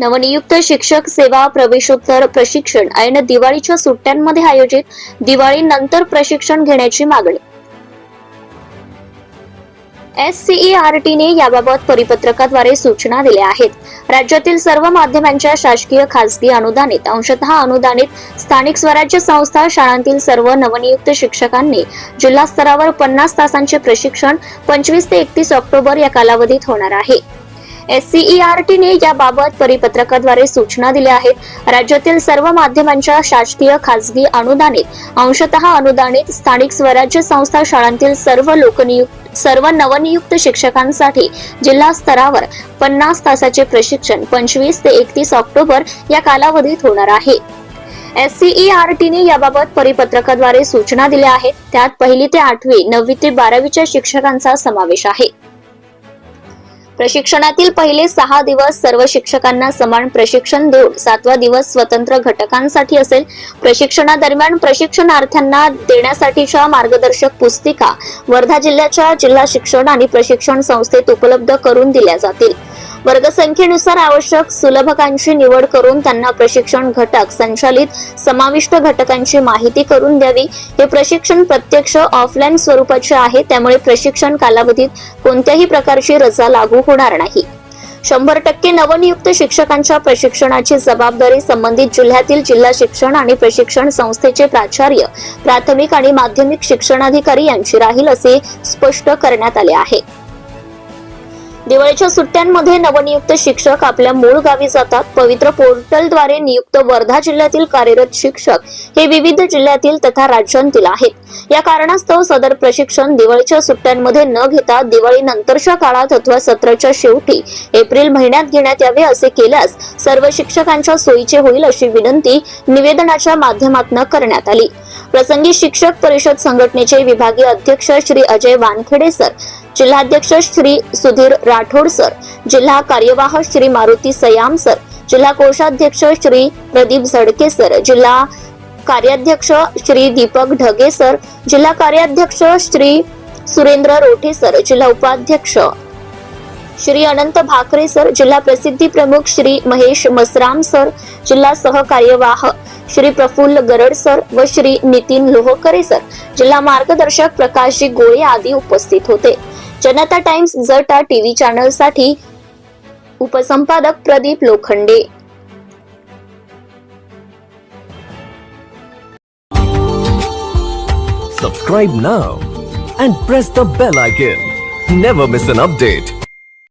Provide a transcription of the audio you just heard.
नवनियुक्त शिक्षक सेवा प्रवेशोत्तर प्रशिक्षण ऐन दिवाळीच्या सुट्ट्यांमध्ये आयोजित दिवाळी नंतर प्रशिक्षण घेण्याची मागणी. एस सीईआरटीने याबाबत परिपत्रकाद्वारे सूचना दिल्या आहेत. राज्यातील सर्व माध्यमांच्या शासकीय खासगी अनुदानित अंशतः अनुदानित स्थानिक स्वराज्य संस्था शाळांतील सर्व नवनियुक्त शिक्षकांनी जिल्हा स्तरावर पन्नास तासांचे प्रशिक्षण पंचवीस ते एकतीस ऑक्टोबर या कालावधीत होणार आहे. एससीईआरटीने याबाबत परिपत्रकाद्वारे सूचना दिल्या आहेत. राज्यातील सर्व माध्यमांच्या शासकीय खासगी अनुदानित अंशतः अनुदानित स्थानिक स्वराज्य संस्था शाळांतील सर्व लोकनियुक्त सर्व नवनियुक्त शिक्षकांसाठी जिल्हा स्तरावर पन्नास तासाचे प्रशिक्षण पंचवीस ते एकतीस ऑक्टोबर या कालावधीत होणार आहे. एससीईआरटीने याबाबत परिपत्रकाद्वारे सूचना दिल्या आहेत. त्यात पहिली ते आठवी नववी ते बारावीच्या शिक्षकांचा समावेश आहे. प्रशिक्षणातील पहिले सहा दिवस सर्व शिक्षकांना समान प्रशिक्षण देऊन सातवा दिवस स्वतंत्र घटकांसाठी असेल. प्रशिक्षणादरम्यान प्रशिक्षणार्थ्यांना देण्यासाठीच्या मार्गदर्शक पुस्तिका वर्धा जिल्ह्याच्या जिल्हा शिक्षण आणि प्रशिक्षण संस्थेत उपलब्ध करून दिल्या जातील. वर्गसंख्येनुसार आवश्यक सुलभकांची निवड करून त्यांना प्रशिक्षण घटक संचालित समाविष्ट घटकांची माहिती करून द्यावी. हे प्रशिक्षण प्रत्यक्ष ऑफलाईन स्वरूपाचे आहे त्यामुळे प्रशिक्षण कालावधीत कोणत्याही प्रकारची रजा लागू होणार नाही. शंभर टक्के नवनियुक्त शिक्षकांच्या प्रशिक्षणाची जबाबदारी संबंधित जिल्ह्यातील जिल्हा शिक्षण आणि प्रशिक्षण संस्थेचे प्राचार्य प्राथमिक आणि माध्यमिक शिक्षणाधिकारी यांची राहील असे स्पष्ट करण्यात आले आहे. दिवाळीच्या सुट्ट्यांमध्ये नवनियुक्त शिक्षक आपल्या मूळ गावी जातात. पवित्र पोर्टलद्वारे नियुक्त वर्धा जिल्ह्यातील कार्यरत शिक्षक हे विविध जिल्ह्यातील तथा राज्यांतील आहेत. या कारणास्तव सदर प्रशिक्षण दिवाळीच्या सुट्ट्यांमध्ये न घेता दिवाळी नंतरच्या काळात अथवा सत्राच्या शेवटी एप्रिल महिन्यात घेण्यात यावे असे केल्यास सर्व शिक्षकांच्या सोयीचे होईल अशी विनंती निवेदनाच्या माध्यमातून करण्यात आली. प्रसंगी शिक्षक परिषद संघटनेचे विभागीय अध्यक्ष श्री अजय वानखेडे सर जिल्हाध्यक्ष श्री सुधीर राठोड सर जिल्हा कार्यवाह श्री मारुती सयाम सर जिल्हा कोषाध्यक्ष श्री प्रदीप झडके सर जिल्हा कार्याध्यक्ष श्री दीपक ढगे सर जिल्हा कार्याध्यक्ष श्री सुरेंद्र रोठे सर जिल्हा उपाध्यक्ष श्री अनंत भाकरे सर जिल्हा प्रसिद्धी प्रमुख श्री महेश मसराम सर जिल्हा सहकार्यवाह श्री प्रफुल्ल गरड सर व श्री नितीन लोहकरे सर जिल्हा मार्गदर्शक प्रकाशजी गोळे आदी उपस्थित होते जनता टाइम्स जटा टीव्ही चॅनलसाठी उपसंपादक Pradeep Lokhande Subscribe now and press the bell icon. Never miss an update.